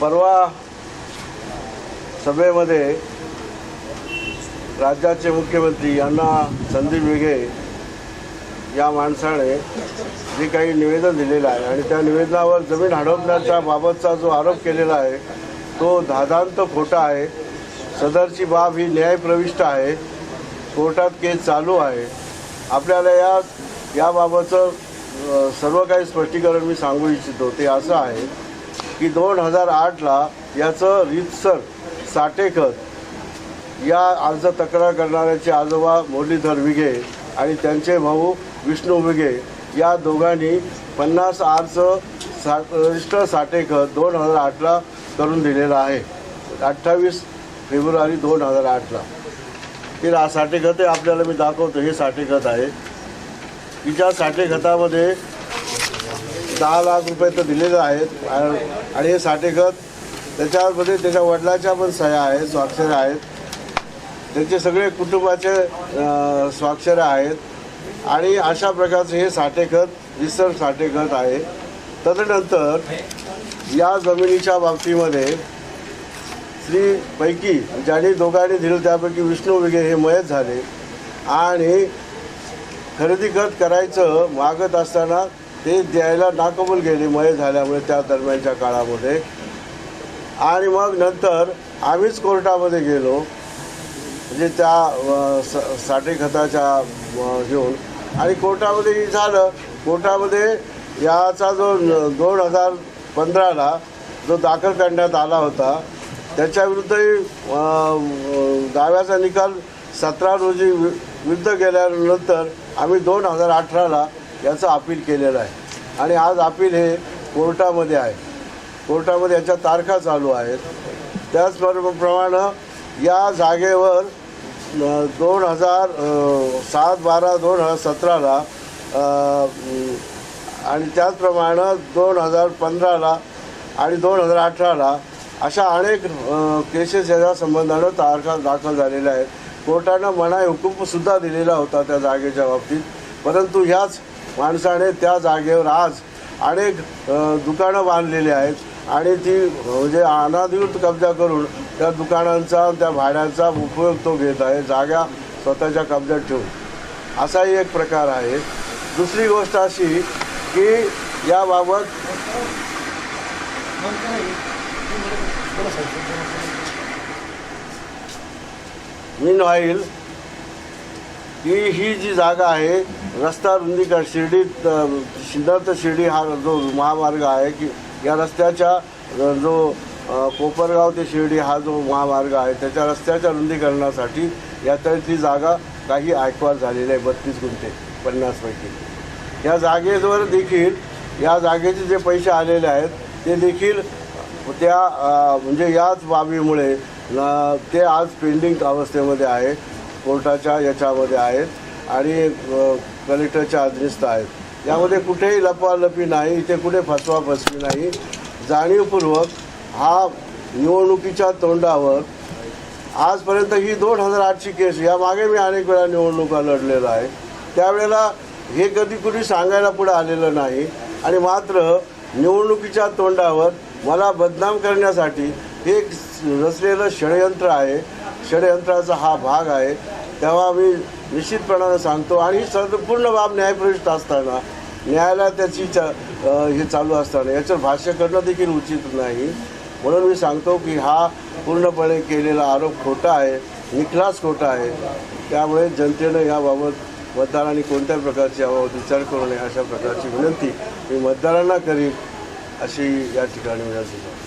परवा सभेमध्ये राज्याचे मुख्यमंत्री यांना संदीप विघे या माणसाने जे काही निवेदन दिलेलं आहे आणि त्या निवेदनावर जमीन हडपण्याच्या बाबतचा जो आरोप केलेला आहे तो धादांत खोटा आहे. सदरची बाब ही न्यायप्रविष्ट आहे. कोर्टात केस चालू आहे. आपल्याला या याबाबतचं सर्व काही स्पष्टीकरण मी सांगू इच्छितो. ते असं आहे. की दोन हजार आठला याचं रीतसर साठेखत या अर्ज तक्रार करणाऱ्याचे आजोबा मुरलीधर विघे आणि त्यांचे भाऊ विष्णू विघे या दोघांनी पन्नास आरचं सा रजिस्टर साठेकर दोन हजार आठला करून दिलेलं आहे. अठ्ठावीस फेब्रुवारी दोन हजार आठला. ते रा- साठेखत आपल्याला मी दाखवतो हे साठेखत आहे. तिच्या साठेखतामध्ये दहा लाख रुपये तर दिलेले आहेत आणि हे साठेखत त्याच्यामध्ये त्याच्या वडिलाच्या पण सह्या आहेत स्वाक्षऱ्या आहेत. त्यांचे सगळे कुटुंबाचे अं, स्वाक्षऱ्या आहेत. आणि अशा प्रकारचे हे साठेखत विसर साठेखत आहे. तदनंतर या जमिनीच्या बाबतीमध्ये श्री पैकी ज्यांनी दोघांनी दिलं त्यापैकी विष्णू विगे हे मयत झाले. आणि खरेदी खत करायचं मागत असताना ते द्यायला नाकबूल गेली मय झाल्यामुळे त्या दरम्यानच्या काळामध्ये. आणि मग नंतर आम्हीच कोर्टामध्ये गेलो. म्हणजे त्या स साठे खताच्या घेऊन. आणि कोर्टामध्ये झालं. कोर्टामध्ये याचा जो दोन हजार पंधराला जो दाखल करण्यात आला होता त्याच्याविरुद्धही दाव्याचा निकाल सतरा रोजी वि विरुद्ध गेल्यानंतर आम्ही दोन हजार अठराला याचं अपील केलेलं आहे. आणि आज अपील हे कोर्टामध्ये आहे. कोर्टामध्ये याच्या तारखा चालू आहेत. त्याचप्रमाणे या जागेवर दोन हजार सात बारा दोन हजार सतराला आणि त्याचप्रमाणे दोन हजार पंधराला आणि दोन हजार अठराला अशा अनेक केसेस याच्या संबंधानं तारखा दाखल झालेल्या आहेत. कोर्टानं मनाई हुकूमसुद्धा दिलेला होता त्या जागेच्या बाबतीत. परंतु ह्याच माणसाने त्या जागेवर आज अनेक दुकानं बांधलेली आहेत आणि ती म्हणजे अनाधिकृत कब्जा करून त्या दुकानांचा त्या भाड्याचा उपयोग तो घेत आहे जागा स्वतःच्या कब्जात ठेवून. असाही एक प्रकार आहे. दुसरी गोष्ट अशी की याबाबत मी ऑइल ही ही जी जागा आहे रस्ता रुंदीकर शिर्डीत सिद्धार्थ शिंदर ते शिर्डी हा जो महामार्ग आहे की या रस्त्याच्या जो कोपरगाव ते शिर्डी हा जो महामार्ग आहे त्याच्या रस्त्याच्या रुंदीकरणासाठी या तळ्यातली जागा काही ऐकवार झालेली आहे बत्तीस गुंठे पन्नासपैकी या जागेवर देखील या जागेचे जे पैसे आलेले आहेत ते देखील त्या म्हणजे याच बाबीमुळे ते आज पेंडिंग अवस्थेमध्ये आहे. कोर्टाच्या याच्यामध्ये आहेत आणि कलेक्टरच्या अधीनस्थ आहेत. यामध्ये कुठेही लपालपी नाही इथे कुठे फसवा फसवी नाही. जाणीवपूर्वक हा निवडणुकीच्या तोंडावर आजपर्यंत ही दोन हजार आठची केस या मागे मी अनेक वेळा निवडणुका लढलेला आहे. त्यावेळेला हे कधी कुणी सांगायला पुढे आलेलं नाही. आणि मात्र निवडणुकीच्या तोंडावर मला बदनाम करण्यासाठी हे रचलेलं षडयंत्र आहे. षडयंत्राचा हा भाग आहे. तेव्हा मी निश्चितपणानं सांगतो. आणि ही संपूर्ण बाब न्यायप्रविष्ट असताना न्यायालयात त्याची चा हे चालू असताना याच्यावर भाष्य करणं देखील उचित नाही. म्हणून मी सांगतो की हा पूर्णपणे केलेला आरोप खोटा आहे निखलास खोटा आहे. त्यामुळे जनतेनं याबाबत मतदारांनी कोणत्या प्रकारची याबाबत विचार करू नये अशा प्रकारची विनंती मी मतदारांना करीन अशी या ठिकाणी विनंती करतो.